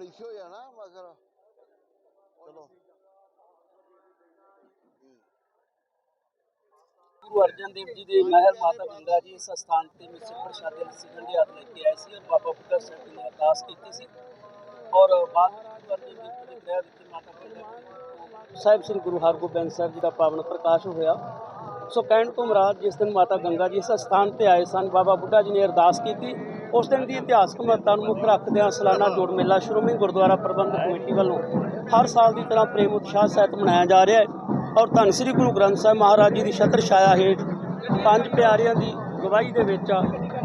ਹੁਣ ਇਸ਼ੂ ਹੋ ਜਾਣਾ ਮਗਰ ਚਲੋ। ਗੁਰੂ ਅਰਜਨ ਦੇਵ ਜੀ ਦੇ ਮਹਿਲ ਮਾਤਾ ਗੰਗਾ ਜੀ ਇਸ ਸਥਾਨ ਤੇ ਮਿਸਰ ਪ੍ਰਸ਼ਾਦੇ ਲੱਸੀ ਗੰਢੇ ਹੱਥ ਲੈ ਕੇ ਆਏ ਸੀ ਔਰ ਬਾਬਾ ਬੁੱਢਾ ਸਾਹਿਬ ਜੀ ਨੇ ਅਰਦਾਸ ਕੀਤੀ ਸੀ। ਔਰ ਬਾਅਦ ਵਿੱਚ ਗੁਰੂ ਅਰਜਨ ਦੇਵ ਜੀ ਦੇ ਗ੍ਰਹਿ ਵਿੱਚ ਮਾਤਾ ਗੰਗਾ ਜੀ ਸਾਹਿਬ ਸ੍ਰੀ ਗੁਰੂ ਹਰਗੋਬਿੰਦ ਸਾਹਿਬ ਜੀ ਦਾ ਪਾਵਨ ਪ੍ਰਕਾਸ਼ ਹੋਇਆ। ਸੋ ਕਹਿਣ ਤੋਂ ਮਰਾਦ ਜਿਸ ਦਿਨ ਮਾਤਾ ਗੰਗਾ ਜੀ ਇਸ ਸਥਾਨ ਤੇ ਆਏ ਸਨ ਬਾਬਾ ਬੁੱਢਾ ਜੀ ਨੇ ਅਰਦਾਸ ਕੀਤੀ। ਉਸ ਦਿਨ ਦੀ ਇਤਿਹਾਸਕ ਮਹੱਤਤਾ ਨੂੰ ਮੁੱਖ ਰੱਖਦਿਆਂ ਸਾਲਾਨਾ ਜੋੜ ਮੇਲਾ ਸ਼੍ਰੋਮਣੀ ਗੁਰਦੁਆਰਾ ਪ੍ਰਬੰਧਕ ਕਮੇਟੀ ਵੱਲੋਂ ਹਰ ਸਾਲ ਦੀ ਤਰ੍ਹਾਂ ਪ੍ਰੇਮ ਉਤਸ਼ਾਹ ਸਹਿਤ ਮਨਾਇਆ ਜਾ ਰਿਹਾ ਹੈ ਔਰ ਧੰਨ ਸ੍ਰੀ ਗੁਰੂ ਗ੍ਰੰਥ ਸਾਹਿਬ ਮਹਾਰਾਜ ਜੀ ਦੀ ਛਤਰ ਛਾਇਆ ਹੇਠ ਪੰਜ ਪਿਆਰਿਆਂ ਦੀ ਗਵਾਹੀ ਦੇ ਵਿੱਚ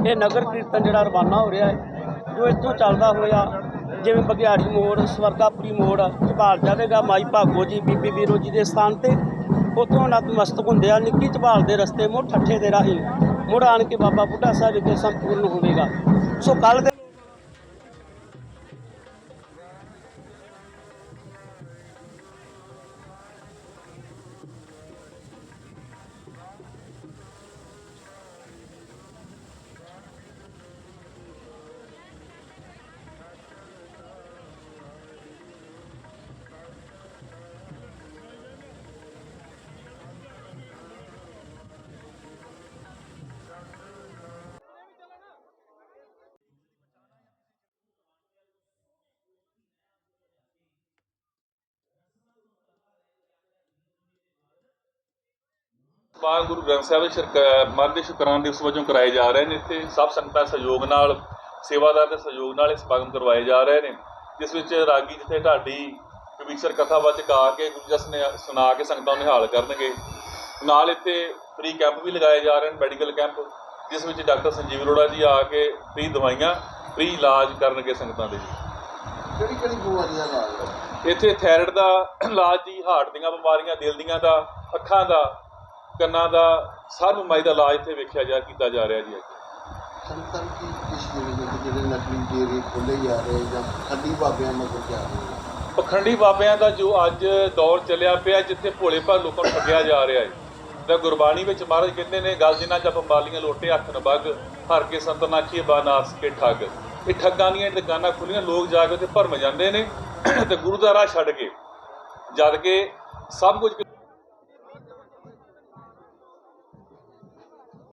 ਇਹ ਨਗਰ ਕੀਰਤਨ ਜਿਹੜਾ ਰਵਾਨਾ ਹੋ ਰਿਹਾ ਹੈ, ਜੋ ਇੱਥੋਂ ਚੱਲਦਾ ਹੋਇਆ ਜਿਵੇਂ ਬਗਿਆੜੀ ਮੋੜ, ਸਵਰਗਾਪੁਰੀ ਮੋੜ ਝਬਾਲ ਜਾਵੇਗਾ, ਮਾਈ ਭਾਗੋ ਜੀ, ਬੀਬੀ ਵੀਰੋ ਜੀ ਦੇ ਸਥਾਨ ਤੇ, ਉੱਥੋਂ ਨਤਮਸਤਕ ਹੁੰਦੇ ਆ, ਨਿੱਕੀ ਝਬਾਲ ਦੇ ਰਸਤੇ ਮੁੜ ਠੱਠੇ ਦੇ ਰਾਹੀਂ ਮੁੜ ਆਣ ਕੇ ਬਾਬਾ ਬੁੱਢਾ ਸਾਹਿਬ ਵਿਖੇ ਸੰਪੂਰਨ ਹੋਵੇਗਾ। ਸੋ ਕੱਲ ਸਮਾਗਮ ਗੁਰੂ ਗ੍ਰੰਥ ਸਾਹਿਬ ਦੇ ਮਨ ਦੇ ਸ਼ੁਕਰਾਨ ਦਿਵਸ ਵਜੋਂ ਕਰਾਏ ਜਾ ਰਹੇ ਨੇ ਇੱਥੇ। ਸਭ ਸੰਗਤਾਂ ਸਹਿਯੋਗ ਨਾਲ ਸੇਵਾਦਾਰ ਦੇ ਸਹਿਯੋਗ ਨਾਲ ਇਹ ਸਮਾਗਮ ਕਰਵਾਏ ਜਾ ਰਹੇ ਨੇ। ਜਿਸ ਵਿੱਚ ਰਾਗੀ ਜਿੱਥੇ ਢਾਡੀ ਕਵੀਸ਼ਰ ਕਥਾ ਵਾਚਕ ਆ ਕੇ ਗੁਰੂ ਜਸ ਨੇ ਸੁਣਾ ਕੇ ਸੰਗਤਾਂ ਨੂੰ ਨਿਹਾਲ ਕਰਨਗੇ। ਨਾਲ ਇੱਥੇ ਫ੍ਰੀ ਕੈਂਪ ਵੀ ਲਗਾਏ ਜਾ ਰਹੇ ਨੇ ਮੈਡੀਕਲ ਕੈਂਪ ਜਿਸ ਵਿੱਚ ਡਾਕਟਰ ਸੰਜੀਵ ਅਰੋੜਾ ਜੀ ਆ ਕੇ ਫ੍ਰੀ ਦਵਾਈਆਂ ਫ੍ਰੀ ਇਲਾਜ ਕਰਨਗੇ ਸੰਗਤਾਂ ਦੇ। ਕਿਹੜੀ ਕਿਹੜੀ ਬਿਮਾਰੀ ਦਾ ਇਲਾਜ ਇੱਥੇ ਥਾਇਰਾਇਡ ਦਾ ਇਲਾਜ ਜੀ ਹਾਰਟ ਦੀਆਂ ਬਿਮਾਰੀਆਂ ਦਿਲ ਦੀਆਂ ਦਾ ਅੱਖਾਂ ਦਾ ਕੰਨਾਂ ਦਾ ਸਾਰੀ ਬਿਮਾਰੀ ਦਾ ਇਲਾਜ ਇੱਥੇ ਵੇਖਿਆ ਜਾ ਕੀਤਾ ਜਾ ਰਿਹਾ ਜੀ ਅੱਜ। ਸੰਤਾਂ ਕੀ ਕਿਸ ਜਿਹੜੇ ਜਿਹੜੇ ਨਕਲੀ ਡੇਰੇ ਖੋਲੇ ਜਾ ਰਹੇ ਜਾਂ ਖੱਡੀ ਬਾਬਿਆਂ ਮਗਰ ਜਾ ਰਹੇ ਪਖੰਡੀ ਬਾਬਿਆਂ ਦਾ ਜੋ ਅੱਜ ਦੌਰ ਚੱਲਿਆ ਪਿਆ ਜਿੱਥੇ ਭੋਲੇ ਭਾਲੇ ਲੋਕਾਂ ਨੂੰ ਠੱਗਿਆ ਜਾ ਰਿਹਾ ਹੈ। ਤਾਂ ਗੁਰਬਾਣੀ ਵਿੱਚ ਮਹਾਰਾਜ ਕਹਿੰਦੇ ਨੇ ਗੱਲ ਜਿਨ੍ਹਾਂ ਜਪ ਬਾਲੀਆਂ ਲੋਟੇ ਹੱਥ ਨ ਬੱਗ ਹਰ ਕੇ ਸੰਤਨਾਖੀ ਬਾਨਾਸ ਕੇ ਠੱਗ। ਇਹ ਠੱਗਾਂ ਦੀਆਂ ਦੁਕਾਨਾਂ ਖੁੱਲੀਆਂ ਲੋਕ ਜਾ ਕੇ ਉੱਥੇ ਭਰਮ ਜਾਂਦੇ ਨੇ। ਤੇ ਗੁਰੂ ਦਾ ਰਾਹ ਛੱਡ ਕੇ ਜਦ ਕਿ ਸਭ ਕੁਝ